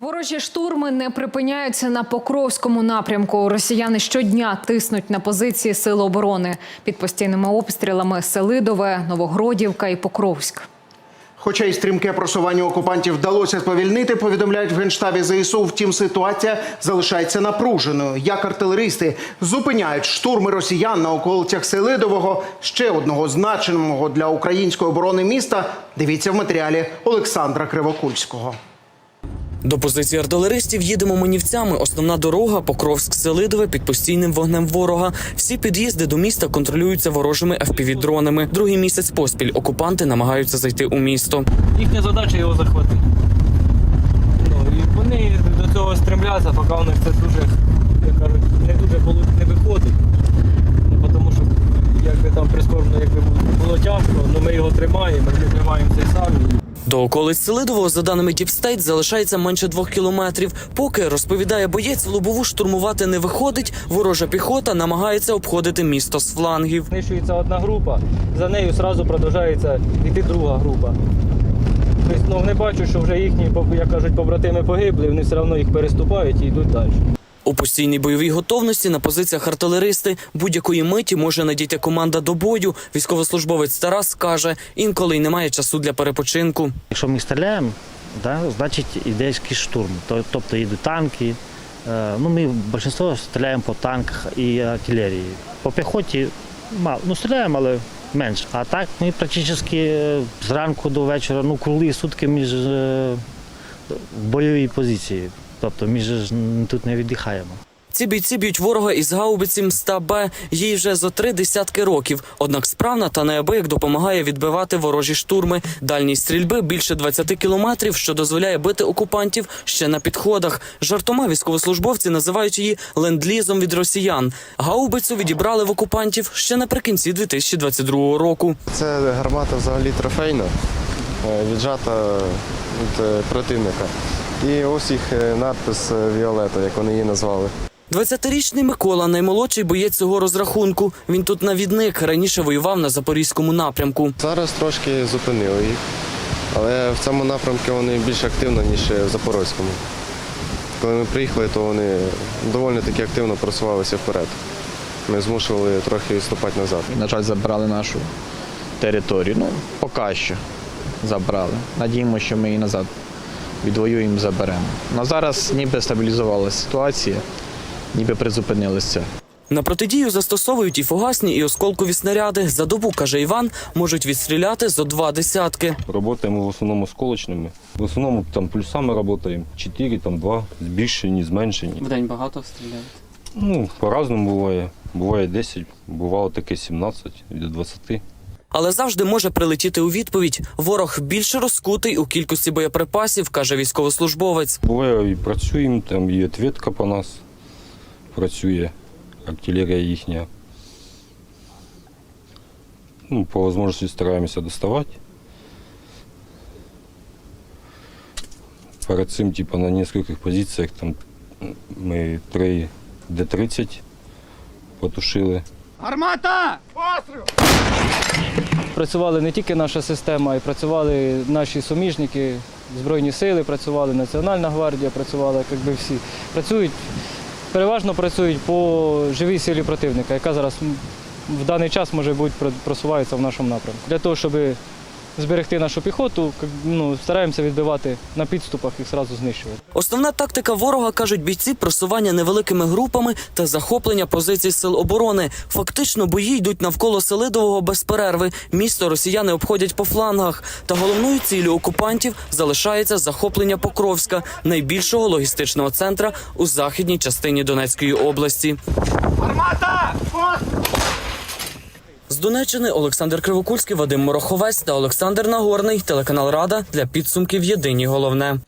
Ворожі штурми не припиняються на Покровському напрямку. Росіяни щодня тиснуть на позиції Сил оборони під постійними обстрілами Селидове, Новогродівка і Покровськ. Хоча й стрімке просування окупантів вдалося сповільнити, повідомляють в генштабі ЗСУ. Втім, ситуація залишається напруженою. Як артилеристи зупиняють штурми росіян на околицях Селидового, ще одного значимого для української оборони міста. Дивіться в матеріалі Олександра Кривокульського. До позиції артилеристів їдемо манівцями. Основна дорога Покровськ-Селидове під постійним вогнем ворога. Всі під'їзди до міста контролюються ворожими FPV-дронами. Другий місяць поспіль окупанти намагаються зайти у місто. Їхня задача його захватити. Ну, і вони до цього стремляться, поки у них це дуже, як кажуть, не дуже не виходить. Ну, тому що якби там прискорбно якби було тяжко, але ми його тримаємо. До околиць Селидового, за даними Діпстейт, залишається менше двох кілометрів. Поки розповідає боєць, лобову штурмувати не виходить. Ворожа піхота намагається обходити місто з флангів. Знищується одна група, за нею одразу продовжується йти друга група. Тобто, ну, вони бачать, що вже їхні, як кажуть, побратими погибли, вони все одно їх переступають і йдуть далі. У постійній бойовій готовності на позиціях артилеристи будь-якої миті може надійти команда до бою. Військовослужбовець Тарас каже, інколи й немає часу для перепочинку. Якщо ми стріляємо, да, значить іде якийсь штурм. Тобто їдуть танки. Е, Ну, ми більшість стріляємо по танках і артилерії. По піхоті мало. Ну, стріляємо, але менше. А так ми практично е, зранку до вечора, ну, круглі сутки між е, в бойовій позиції. Тобто ми ж тут не віддихаємо. Ці бійці б'ють ворога із гаубиці Мста-Б. Їй вже зо три десятки років. Однак справна та неабияк допомагає відбивати ворожі штурми. Дальність стрільби більше 20 кілометрів, що дозволяє бити окупантів ще на підходах. Жартома військовослужбовці називають її ленд-лізом від росіян. Гаубицю відібрали в окупантів ще наприкінці 2022 року. Це гармата взагалі трофейна, е, віджата від е, противника. І ось їх е, надпис е, Віолета, як вони її назвали. 20-річний Микола, наймолодший боєць цього розрахунку. Він тут навідник раніше воював на запорізькому напрямку. Зараз трошки зупинили їх, але в цьому напрямку вони більш активно, ніж в Запорозькому. Коли ми приїхали, то вони доволі таки активно просувалися вперед. Ми змушували трохи відступати назад. На жаль, забрали нашу територію. Ну, поки що забрали. Надіємося, що ми її назад відвоюємо, заберемо. На зараз ніби стабілізувалася ситуація, ніби призупинилися. На протидію застосовують і фугасні, і осколкові снаряди. За добу, каже Іван, можуть відстріляти зо два десятки. Работаем в основному сколочними. В основному там плюсами работаем. 4, там 2, збільшені, зменшені. В день багато стріляють. Ну, по-разному буває. Буває 10, бувало таке 17 до 20. Але завжди може прилетіти у відповідь. Ворог більше розкутий у кількості боєприпасів, каже військовослужбовець. Буває і працюємо, там і відвідка по нас працює, артилерія їхня. Ну, по можливості стараємося доставати. Перед цим, типу, на кількох позиціях там ми 3 Д-30 потушили. Працювали не тільки наша система, а й працювали наші суміжники, Збройні сили працювали, Національна гвардія працювала, якби всі. Працюють, переважно працюють по живій силі противника, яка зараз в даний час може бути просувається в нашому напрямку. Для того, щоб зберегти нашу піхоту, ну, стараємося відбивати на підступах і одразу знищувати. Основна тактика ворога, кажуть бійці, просування невеликими групами та захоплення позицій сил оборони. Фактично бої йдуть навколо Селидового без перерви. Місто росіяни обходять по флангах. Та головною ціллю окупантів залишається захоплення Покровська, найбільшого логістичного центра у західній частині Донецької області. З Донеччини Олександр Кривокульський, Вадим Мороховець та Олександр Нагорний. Телеканал Рада для підсумків Єдині головне.